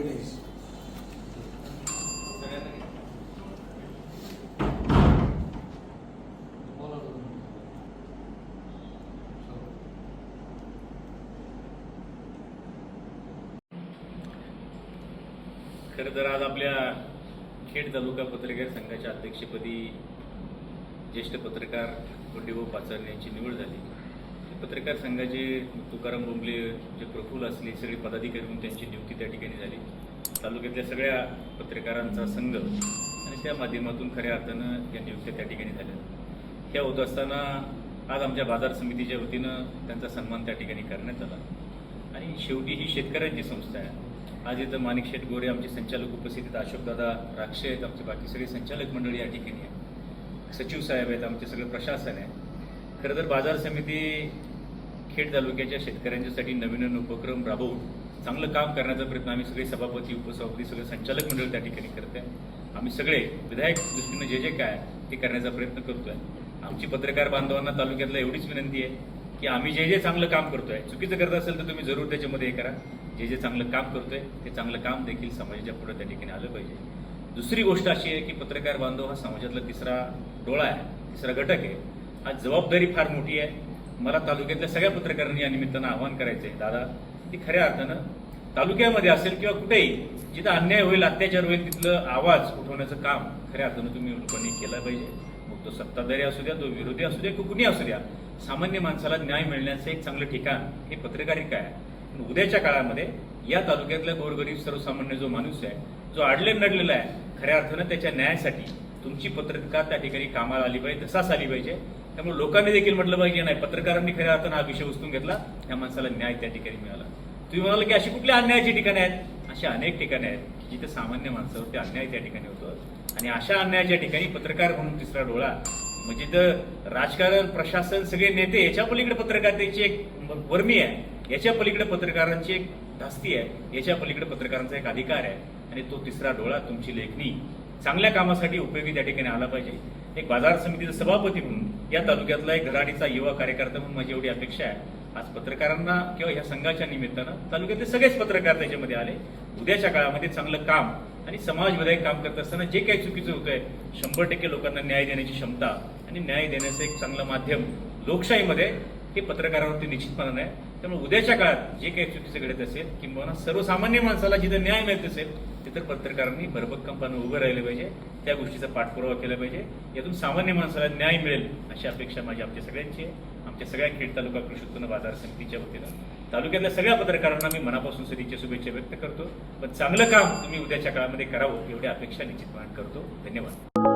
पेढे तर आज आपल्या खेड तालुका पत्रकार संघाच्या अध्यक्षपदी ज्येष्ठ पत्रकार गुंडीभाऊ पाचरणे यांची निवड झाली. पत्रकार संघाचे तुकाराम बोंबले जे प्रफुल्ल असले सगळे पदाधिकारी म्हणून त्यांची नियुक्ती त्या ठिकाणी झाली. तालुक्यातल्या सगळ्या पत्रकारांचा संघ आणि त्या माध्यमातून खऱ्या अर्थानं या नियुक्त्या त्या ठिकाणी झाल्या. ह्या होत असताना आज आमच्या बाजार समितीच्या वतीनं त्यांचा सन्मान त्या ठिकाणी करण्यात आला. आणि शेवटी ही शेतकऱ्यांची संस्था आहे. आज इथं माणिक शेठ गोरे आमचे संचालक उपस्थित आहेत. अशोकदादा राक्षे आहेत आमचे बाकी सगळे संचालक मंडळी या ठिकाणी आहे सचिव साहेब आहेत आमचे सगळे प्रशासन आहे. खरं तर बाजार समिती खेड तालुक्याच्या शेतकऱ्यांच्यासाठी नवीन नवीन उपक्रम राबवून चांगलं काम करण्याचा प्रयत्न आम्ही सगळे सभापती उपसभापती सगळे संचालक मंडळ त्या ठिकाणी करत आहे. आम्ही सगळे विधायक दृष्टीनं जे जे काय ते करण्याचा प्रयत्न करतोय. आमची पत्रकार बांधवांना तालुक्यातला एवढीच विनंती आहे की आम्ही जे जे चांगलं काम करतोय चुकीचं करत असेल तर तुम्ही जरूर त्याच्यामध्ये हे करा. जे जे चांगलं काम करतोय ते चांगलं काम देखील समाजाच्या पुढे त्या ठिकाणी आलं पाहिजे. दुसरी गोष्ट अशी आहे की पत्रकार बांधव हा समाजातला तिसरा डोळा आहे तिसरा घटक आहे. आज जबाबदारी फार मोठी आहे. मला तालुक्यातल्या सगळ्या पत्रकारांनी या निमित्तानं आवाहन करायचं आहे दादा की खऱ्या अर्थानं तालुक्यामध्ये असेल किंवा कुठेही जिथं अन्याय होईल अत्याचार होईल तिथलं आवाज उठवण्याचं काम खऱ्या अर्थानं तुम्ही लोकांनी केलं पाहिजे. मग तो सत्ताधारी असू द्या तो विरोधी असू द्या किंवा कुणी असू द्या सामान्य माणसाला न्याय मिळण्याचं एक चांगलं ठिकाण हे पत्रकारिका आहे. पण उद्याच्या काळामध्ये या तालुक्यातला गोरगरीब सर्वसामान्य जो माणूस आहे जो अडले नडलेला आहे खऱ्या अर्थानं त्याच्या न्यायासाठी तुमची पत्रकार त्या ठिकाणी कामाला आली पाहिजे तसाच आली पाहिजे. त्यामुळे लोकांनी देखील म्हटलं पाहिजे नाही पत्रकारांनी खऱ्या अर्थानं हा विषय उचलून घेतला त्या माणसाला न्याय त्या ठिकाणी मिळाला. तुम्ही म्हणाल की अशी कुठल्या अन्यायाची ठिकाणे आहेत? अशी अनेक ठिकाणे आहेत जिथे सामान्य माणसावरती अन्याय त्या ठिकाणी होतो. आणि अशा अन्यायाच्या ठिकाणी पत्रकार म्हणून तिसरा डोळा म्हणजे तर राजकारण प्रशासन सगळे नेते याच्या पलीकडे पत्रकारितेची एक वर्मी आहे. याच्या पलीकडे पत्रकारांची एक धास्ती आहे. याच्या पलीकडे पत्रकारांचा एक अधिकार आहे. आणि तो तिसरा डोळा तुमची लेखणी चांगल्या कामासाठी उपयोगी त्या ठिकाणी आला पाहिजे. एक बाजार समितीचा सभापती म्हणून या तालुक्यातला एक घराडीचा युवा कार्यकर्ता म्हणून माझी एवढी अपेक्षा आहे. आज पत्रकारांना किंवा या संघाच्या निमित्तानं तालुक्यातले सगळेच पत्रकार त्याच्यामध्ये आले. उद्याच्या काळामध्ये चांगलं काम आणि समाजविधायक काम करत असताना जे काही चुकीचं होतंय शंभर टक्के लोकांना न्याय देण्याची क्षमता आणि न्याय देण्याचं एक चांगलं माध्यम लोकशाहीमध्ये हे पत्रकारावरती निश्चितपणे आहे. त्यामुळे उद्याच्या काळात जे काही चुकीचं घडत असेल किंवा सर्वसामान्य माणसाला जिथं न्याय मिळत असेल तिथं पत्रकारांनी भरभक्कमपणे उभं राहिलं पाहिजे त्या गोष्टीचा पाठपुरावा केला पाहिजे. यातून सामान्य माणसाला न्याय मिळेल अशी अपेक्षा माझी आमच्या सगळ्यांची आहे. आमच्या सगळ्या खेड तालुका कृषी उत्पन्न बाजार समितीच्या वतीनं. तालुक्यातल्या सगळ्या पत्रकारांना मी मनापासून सदिच्छा शुभेच्छा व्यक्त करतो. पण चांगलं काम तुम्ही उद्याच्या काळामध्ये करावं एवढी अपेक्षा निश्चितपणे करतो. धन्यवाद.